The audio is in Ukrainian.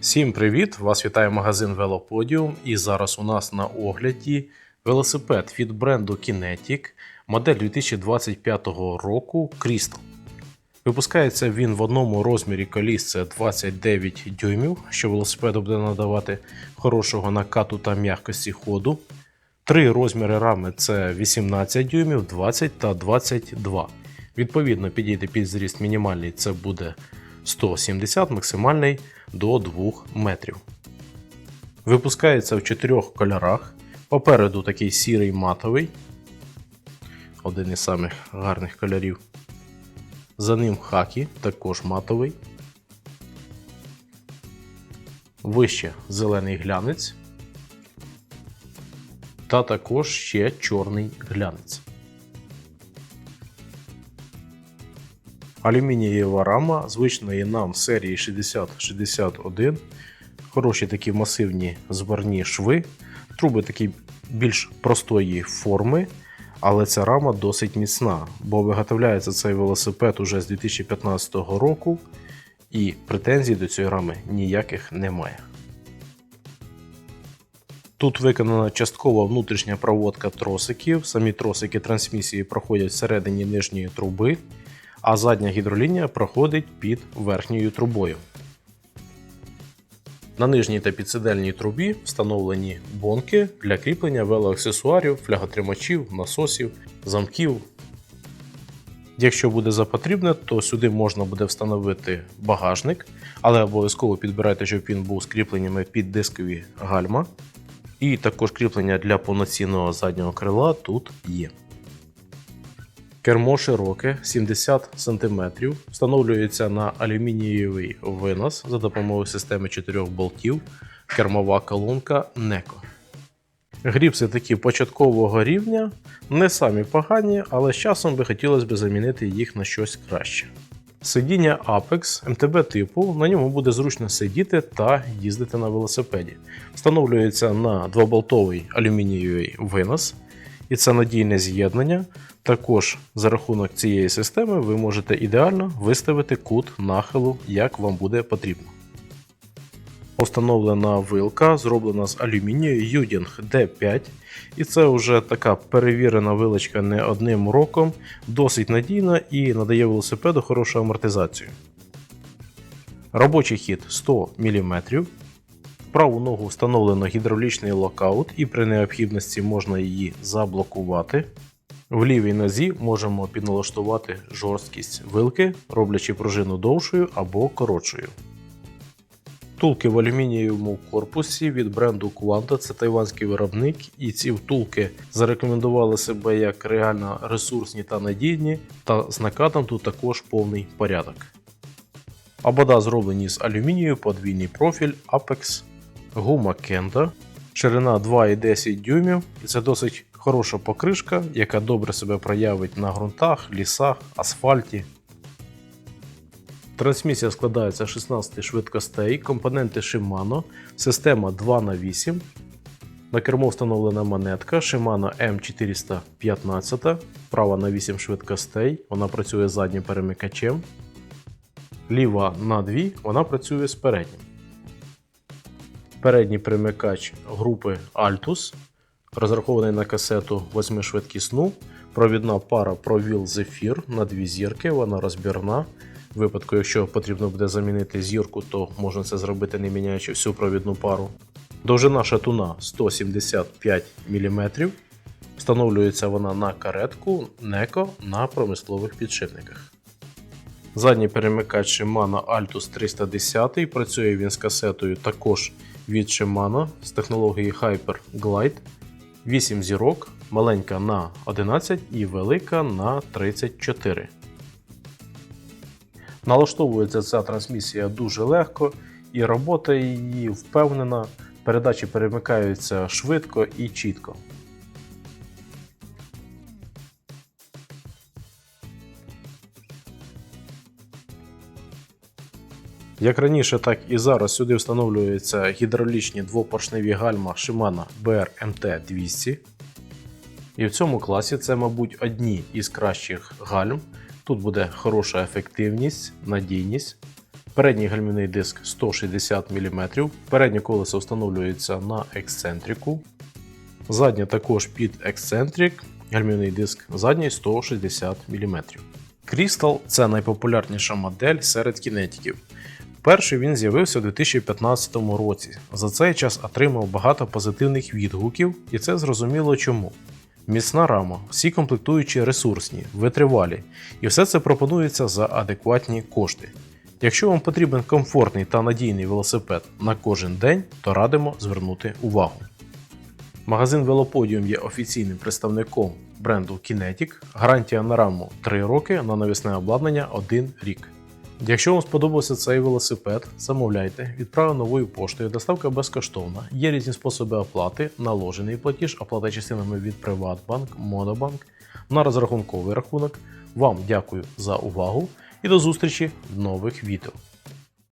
Всім привіт! Вас вітає магазин Велоподіум. І зараз у нас на огляді велосипед від бренду Kinetic, модель 2025 року Crystal. Випускається він в одному розмірі коліс це 29 дюймів, що велосипеду буде надавати хорошого накату та м'якості ходу. Три розміри рами це 18 дюймів, 20 та 22. Відповідно, підійде під зріст мінімальний це буде 170, максимальний до 2 метрів. Випускається в чотирьох кольорах. Попереду такий сірий матовий, один із самих гарних кольорів. За ним хакі, також матовий. Вище зелений глянець. Та також ще чорний глянець. Алюмінієва рама звичної нам серії 6061. Хороші такі масивні зборні шви. Труби такі більш простої форми, але ця рама досить міцна, бо виготовляється цей велосипед уже з 2015 року, і претензій до цієї рами ніяких немає. Тут виконана часткова внутрішня проводка тросиків. Самі тросики трансмісії проходять всередині нижньої труби, а задня гідролінія проходить під верхньою трубою. На нижній та підсидельній трубі встановлені бонки для кріплення велоаксесуарів, фляготримачів, насосів, замків. Якщо буде запотрібне, то сюди можна буде встановити багажник, але обов'язково підбирайте, щоб він був з кріпленнями під дискові гальма. І також кріплення для повноцінного заднього крила тут є. Кермо широке 70 см, встановлюється на алюмінієвий винос за допомогою системи 4 болтів, кермова колонка NECO. Гріпси такі початкового рівня, не самі погані, але з часом би хотілося б замінити їх на щось краще. Сидіння Apex МТБ типу, на ньому буде зручно сидіти та їздити на велосипеді. Встановлюється на двоболтовий алюмінієвий винос, і це надійне з'єднання. Також за рахунок цієї системи ви можете ідеально виставити кут нахилу, як вам буде потрібно. Встановлена вилка, зроблена з алюмінію Юдінг D5. І це вже така перевірена вилочка не одним роком, досить надійна і надає велосипеду хорошу амортизацію. Робочий хід 100 мм. Праву ногу встановлено гідравлічний локаут, і при необхідності можна її заблокувати. В лівій нозі можемо підналаштувати жорсткість вилки, роблячи пружину довшою або коротшою. Втулки в алюмінієвому корпусі від бренду Quanta, це тайванський виробник, і ці втулки зарекомендували себе як реально ресурсні та надійні, та з накатом тут також повний порядок. Обода зроблені з алюмінію, подвійний профіль, Apex, гума Kenda, ширина 2,10 дюймів, це досить хороша покришка, яка добре себе проявить на ґрунтах, лісах, асфальті. Трансмісія складається з 16 швидкостей, компоненти Shimano, система 2х8. На кермо встановлена монетка Shimano M415, права на 8 швидкостей, вона працює заднім перемикачем. Ліва на 2, вона працює з переднім. Передній перемикач групи Altus, розрахований на касету 8 швидкісну, провідна пара ProWheel Zephyr на дві зірки, вона розбірна. В випадку, якщо потрібно буде замінити зірку, то можна це зробити не міняючи всю провідну пару. Довжина шатуна 175 мм. Встановлюється вона на каретку NECO на промислових підшипниках. Задній перемикач Shimano Altus 310 працює він з касетою також від Shimano з технології Hyper Glide. 8 зірок, маленька на 11 і велика на 34. Налаштовується ця трансмісія дуже легко, і робота її впевнена, передачі перемикаються швидко і чітко. Як раніше, так і зараз сюди встановлюються гідравлічні двопоршневі гальма Shimano BR MT200. І в цьому класі це, мабуть, одні із кращих гальм. Тут буде хороша ефективність, надійність. Передній гальмівний диск 160 мм, переднє колесо встановлюється на ексцентрику. Заднє також під ексцентрик, гальмівний диск задній 160 мм. Crystal – це найпопулярніша модель серед кінетиків. Перший він з'явився у 2015 році. За цей час отримав багато позитивних відгуків, і це зрозуміло чому. Міцна рама, всі комплектуючі ресурсні, витривалі, і все це пропонується за адекватні кошти. Якщо вам потрібен комфортний та надійний велосипед на кожен день, то радимо звернути увагу. Магазин Велоподіум є офіційним представником бренду Kinetic. Гарантія на раму 3 роки, на навісне обладнання 1 рік. Якщо вам сподобався цей велосипед, замовляйте, відправимо новою поштою, доставка безкоштовна. Є різні способи оплати, наложений платіж, оплата частинами від Приватбанк, Монобанк на розрахунковий рахунок. Вам дякую за увагу і до зустрічі в нових відео.